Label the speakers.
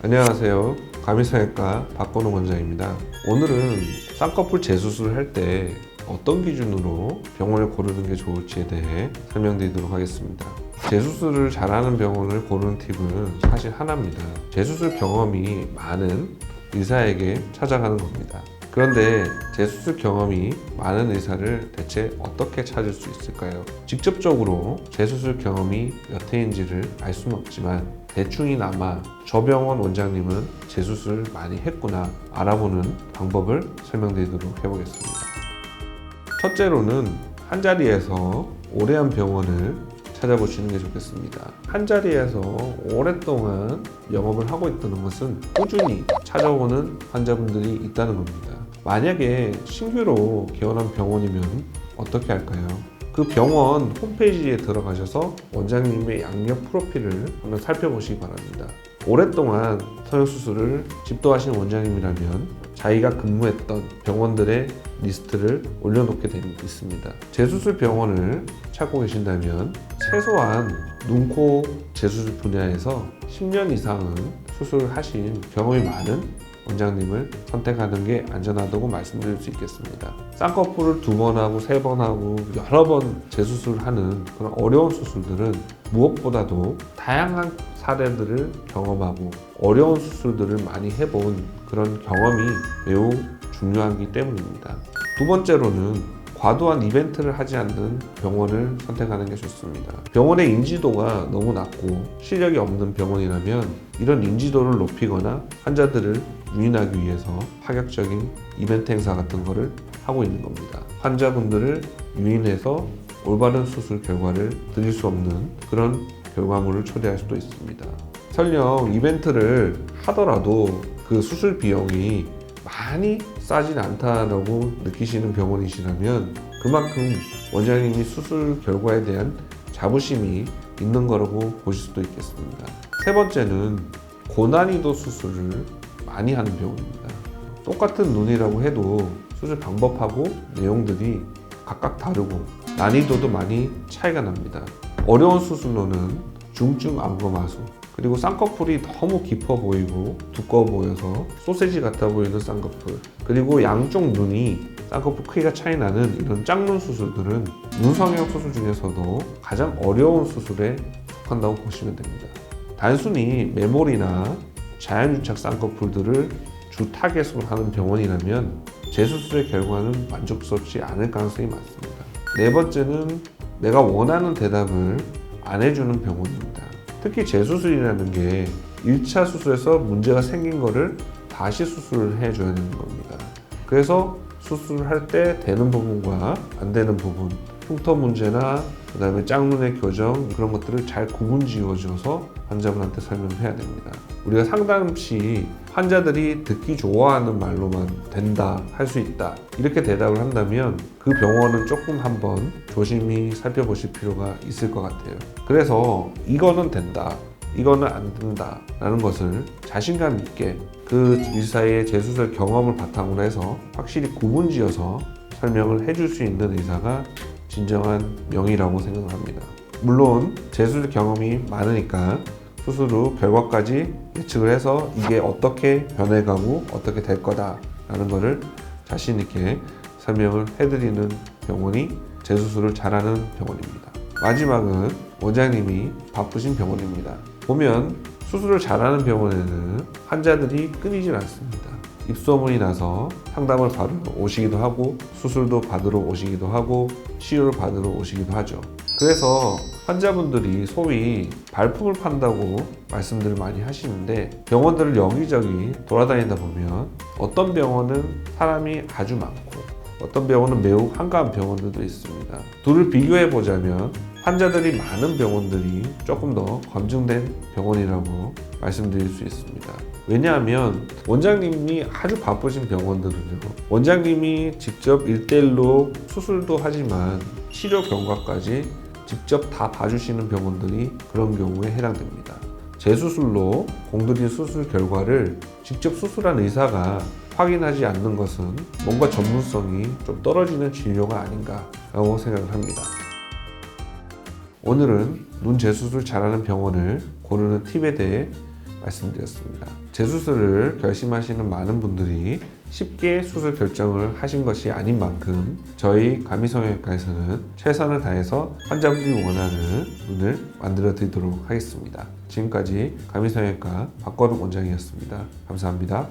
Speaker 1: 안녕하세요. 가미성형과 박건우 원장입니다. 오늘은 쌍꺼풀 재수술을 할 때 어떤 기준으로 병원을 고르는 게 좋을지에 대해 설명드리도록 하겠습니다. 재수술을 잘하는 병원을 고르는 팁은 사실 하나입니다. 재수술 경험이 많은 의사에게 찾아가는 겁니다. 그런데 재수술 경험이 많은 의사를 대체 어떻게 찾을 수 있을까요? 직접적으로 재수술 경험이 몇 회인지를 알 수는 없지만 대충이나마 저 병원 원장님은 재수술 많이 했구나 알아보는 방법을 설명드리도록 해보겠습니다. 첫째로는 한 자리에서 오래 한 병원을 찾아보시는 게 좋겠습니다. 한 자리에서 오랫동안 영업을 하고 있다는 것은 꾸준히 찾아오는 환자분들이 있다는 겁니다. 만약에 신규로 개원한 병원이면 어떻게 할까요? 그 병원 홈페이지에 들어가셔서 원장님의 양력 프로필을 한번 살펴보시기 바랍니다. 오랫동안 성형수술을 집도하신 원장님이라면 자기가 근무했던 병원들의 리스트를 올려놓게 되어 있습니다. 재수술 병원을 찾고 계신다면 최소한 눈, 코 재수술 분야에서 10년 이상은 수술을 하신 경험이 많은 원장님을 선택하는 게 안전하다고 말씀드릴 수 있겠습니다. 쌍꺼풀을 두 번 하고 세 번 하고 여러 번 재수술하는 그런 어려운 수술들은 무엇보다도 다양한 사례들을 경험하고 어려운 수술들을 많이 해본 그런 경험이 매우 중요하기 때문입니다. 두 번째로는 과도한 이벤트를 하지 않는 병원을 선택하는 게 좋습니다. 병원의 인지도가 너무 낮고 실력이 없는 병원이라면 이런 인지도를 높이거나 환자들을 유인하기 위해서 파격적인 이벤트 행사 같은 거를 하고 있는 겁니다. 환자분들을 유인해서 올바른 수술 결과를 드릴 수 없는 그런 결과물을 초래할 수도 있습니다. 설령 이벤트를 하더라도 그 수술 비용이 많이 싸진 않다라고 느끼시는 병원이시라면 그만큼 원장님이 수술 결과에 대한 자부심이 있는 거라고 보실 수도 있겠습니다. 세 번째는 고난이도 수술을 많이 하는 병원입니다. 똑같은 눈이라고 해도 수술 방법하고 내용들이 각각 다르고 난이도도 많이 차이가 납니다. 어려운 수술로는 중증 안검하수 그리고 쌍꺼풀이 너무 깊어 보이고 두꺼워 보여서 소세지 같아 보이는 쌍꺼풀 그리고 양쪽 눈이 쌍꺼풀 크기가 차이 나는 이런 짝눈 수술들은 눈 성형 수술 중에서도 가장 어려운 수술에 속한다고 보시면 됩니다. 단순히 메모리나 자연유착 쌍꺼풀들을 주 타겟으로 하는 병원이라면 재수술의 결과는 만족스럽지 않을 가능성이 많습니다. 네 번째는 내가 원하는 대답을 안 해주는 병원입니다. 특히 재수술이라는 게 1차 수술에서 문제가 생긴 거를 다시 수술을 해줘야 되는 겁니다. 그래서 수술을 할때 되는 부분과 안 되는 부분, 흉터 문제나 그 다음에 짝눈의 교정 그런 것들을 잘 구분 지어줘서 환자분한테 설명해야 됩니다. 우리가 상담 시 환자들이 듣기 좋아하는 말로만 된다, 할 수 있다 이렇게 대답을 한다면 그 병원은 조금 한번 조심히 살펴보실 필요가 있을 것 같아요. 그래서 이거는 된다, 이거는 안 된다 라는 것을 자신감 있게 그 의사의 재수술 경험을 바탕으로 해서 확실히 구분 지어서 설명을 해줄 수 있는 의사가 진정한 명의라고 생각을 합니다. 물론 재수술 경험이 많으니까 수술 후 결과까지 예측을 해서 이게 어떻게 변해가고 어떻게 될 거다라는 거를 자신 있게 설명을 해드리는 병원이 재수술을 잘하는 병원입니다. 마지막은 원장님이 바쁘신 병원입니다. 보면 수술을 잘하는 병원에는 환자들이 끊이질 않습니다. 입소문이 나서 상담을 받으러 오시기도 하고 수술도 받으러 오시기도 하고 치료를 받으러 오시기도 하죠. 그래서 환자분들이 소위 발품을 판다고 말씀들을 많이 하시는데 병원들을 여기저기 돌아다니다 보면 어떤 병원은 사람이 아주 많고 어떤 병원은 매우 한가한 병원들도 있습니다. 둘을 비교해 보자면 환자들이 많은 병원들이 조금 더 검증된 병원이라고 말씀드릴 수 있습니다. 왜냐하면 원장님이 아주 바쁘신 병원들은요. 원장님이 직접 1대1로 수술도 하지만 치료 경과까지 직접 다 봐주시는 병원들이 그런 경우에 해당됩니다. 재수술로 공들인 수술 결과를 직접 수술한 의사가 확인하지 않는 것은 뭔가 전문성이 좀 떨어지는 진료가 아닌가라고 생각을 합니다. 오늘은 눈 재수술 잘하는 병원을 고르는 팁에 대해 말씀드렸습니다. 재수술을 결심하시는 많은 분들이 쉽게 수술 결정을 하신 것이 아닌 만큼 저희 감이성형외과에서는 최선을 다해서 환자분들이 원하는 눈을 만들어 드리도록 하겠습니다. 지금까지 감이성형외과 박건욱 원장이었습니다. 감사합니다.